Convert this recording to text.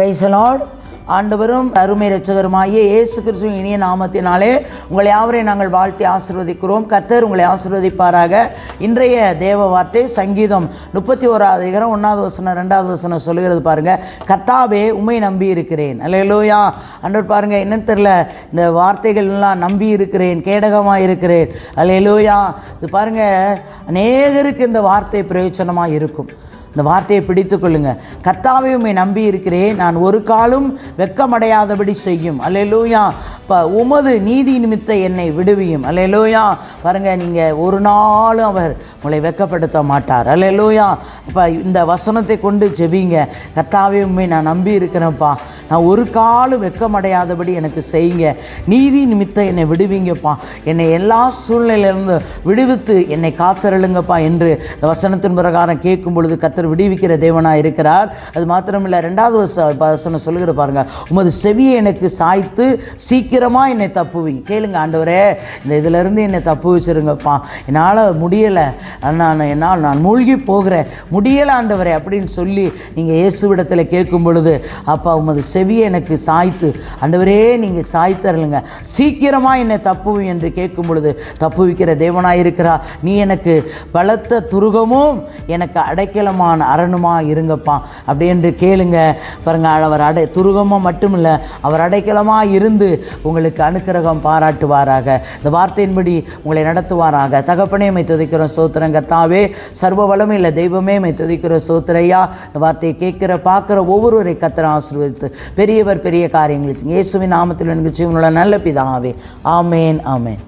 பிரைசலாட் ஆண்டவரும் அருமை ரச்சகருமாகிய இயேசு கிறிஸ்துவின் இனிய நாமத்தினாலே உங்களை யாவரையும் நாங்கள் வாழ்த்தி ஆசீர்வதிக்கிறோம். கர்த்தர் உங்களை ஆசிர்வதிப்பாராக. இன்றைய தேவ வார்த்தை சங்கீதம் முப்பத்தி ஓராவது அதிகாரம் ஒன்றாவது வசனம் ரெண்டாவது வசனம் சொல்லுகிறது பாருங்க. கர்த்தாவே உண்மை நம்பி இருக்கிறேன். அல்லையிலோயா அன்றர் பாருங்க என்னன்னு தெரில இந்த வார்த்தைகள் எல்லாம் நம்பி இருக்கிறேன் கேடகமாக இருக்கிறேன். அல்லையிலோயா இது பாருங்க அநேகருக்கு இந்த வார்த்தை பிரயோஜனமாக இருக்கும். இந்த வார்த்தையை பிடித்து கொள்ளுங்கள் கர்த்தாவை உண்மை நம்பி இருக்கிறேன். நான் ஒரு காலும் வெட்கமடையாதபடி செய்யும். அல்ல லூயா உமது நீதி நிமித்த என்னை விடுவியும். அல்லேலூயா. பாருங்க நீங்கள் ஒரு நாளும் அவர் உங்களை வெட்கப்படுத்த மாட்டார். அல்லேலூயா. இப்போ இந்த வசனத்தை கொண்டு ஜெபிங்க. கர்த்தாவே உண்மை நான் நம்பி இருக்கிறேன்ப்பா. நான் ஒரு காலும் வெட்கமடையாதபடி எனக்கு செய்யுங்க. நீதி நிமித்த என்னை விடுவீங்கப்பா. என்னை எல்லா சூழ்நிலையிலிருந்து விடுவித்து என்னை காத்தருளுங்கப்பா என்று இந்த வசனத்தின் பிரகாரம் கேட்கும் பொழுது கத்தர் விடுவிக்கிற தேவனாக இருக்கிறார். அது மாத்திரமில்லை ரெண்டாவது வசனம் சொல்லுகிற பாருங்க. உமது செவியை எனக்கு சாய்த்து சீக்கிரம் சீக்கிரமாக என்னை தப்புவீங்க. கேளுங்க ஆண்டவரே இந்த இதிலிருந்து என்னை தப்பு வச்சிருங்கப்பா. என்னால் முடியலை. நான் என்னால் நான் மூழ்கி போகிறேன். முடியலை ஆண்டவரே அப்படின்னு சொல்லி நீங்கள் இயேசுவிடத்தில் கேட்கும் பொழுது அப்பா உமது செவியை எனக்கு சாய்த்து ஆண்டவரே நீங்கள் சாய்த்தரலுங்க சீக்கிரமாக என்னை தப்புவி என்று கேட்கும் பொழுது தப்புவிக்கிற தேவனாக இருக்கிறா. நீ எனக்கு பலத்த துருகமும் எனக்கு அடைக்கலமான அரணுமா இருங்கப்பா. அப்படி என்று கேளுங்க. பாருங்க அவர் அடை துருகமாக மட்டும் இல்லை அவர் அடைக்கலமாக இருந்து உங்களுக்கு அனுக்கிரகம் பாராட்டுவாராக. இந்த வார்த்தையின்படி உங்களை நடத்துவாராக. தகப்பனே மை துதிக்கிறோம் சோத்திரங்க தாவே சர்வ வளமே இல்லை தெய்வமே மை துதிக்கிற சோத்திரையா. இந்த வார்த்தையை கேட்கிற பார்க்குற ஒவ்வொருவரை கத்திர ஆசீர்வதித்து பெரியவர் பெரிய காரியங்கள் இயேசுவின் நாமத்தில் எனக்கு ஜீவனுள்ள நல்ல பிதாவே. ஆமேன் ஆமேன்.